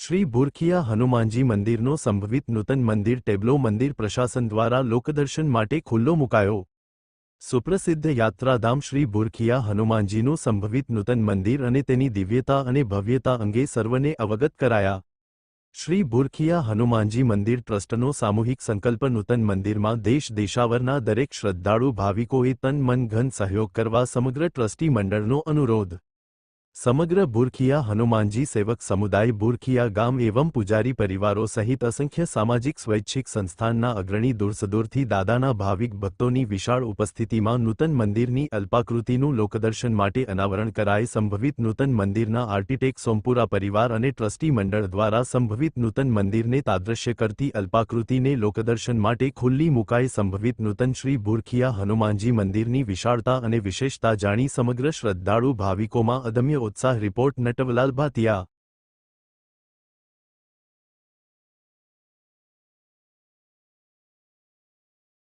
શ્રી ભુરખિયા હનુમાનજી મંદિરનો સંભવિત નૂતન મંદિર ટેબ્લો મંદિર પ્રશાસન દ્વારા લોકદર્શન માટે ખુલ્લો મુકાયો. સુપ્રસિદ્ધ યાત્રાધામ શ્રી ભુરખિયા હનુમાનજીનું સંભવિત નૂતન મંદિર અને તેની દિવ્યતા અને ભવ્યતા અંગે સર્વને અવગત કરાયા. શ્રી ભુરખિયા હનુમાનજી મંદિર ટ્રસ્ટનો સામૂહિક સંકલ્પ નૂતન મંદિરમાં દેશ દેશાવરના દરેક શ્રદ્ધાળુ ભાવિકોએ તન મન ઘન સહયોગ કરવા સમગ્ર ટ્રસ્ટી મંડળનો અનુરોધ. સમગ્ર બુરખિયા હનુમાનજી સેવક સમુદાય બુરખિયા ગામ એવં પૂજારી પરિવારો સહિત અસંખ્ય સામાજિક સ્વૈચ્છિક સંસ્થાનના અગ્રણી દૂરસદૂરથી દાદાના ભાવિક ભક્તોની વિશાળ ઉપસ્થિતિમાં નૂતન મંદિરની અલ્પાકૃતિનું લોકદર્શન માટે અનાવરણ કરાય સંભવિત નૂતન મંદિરના આર્કિટેક્ટ સોમપુરા પરિવાર અને ટ્રસ્ટી મંડળ દ્વારા સંભવિત નૂતન મંદિરને તાદ્રશ્ય કરતી અલ્પાકૃતિને લોકદર્શન માટે ખુલ્લી મુકાઈ સંભવિત નૂતન શ્રી બુરખિયા હનુમાનજી મંદિરની વિશાળતા અને વિશેષતા જાણી સમગ્ર શ્રદ્ધાળુ ભાવિકોમાં અદમ્ય ઉત્સાહ રિપોર્ટ નટવલાલ ભાતિયા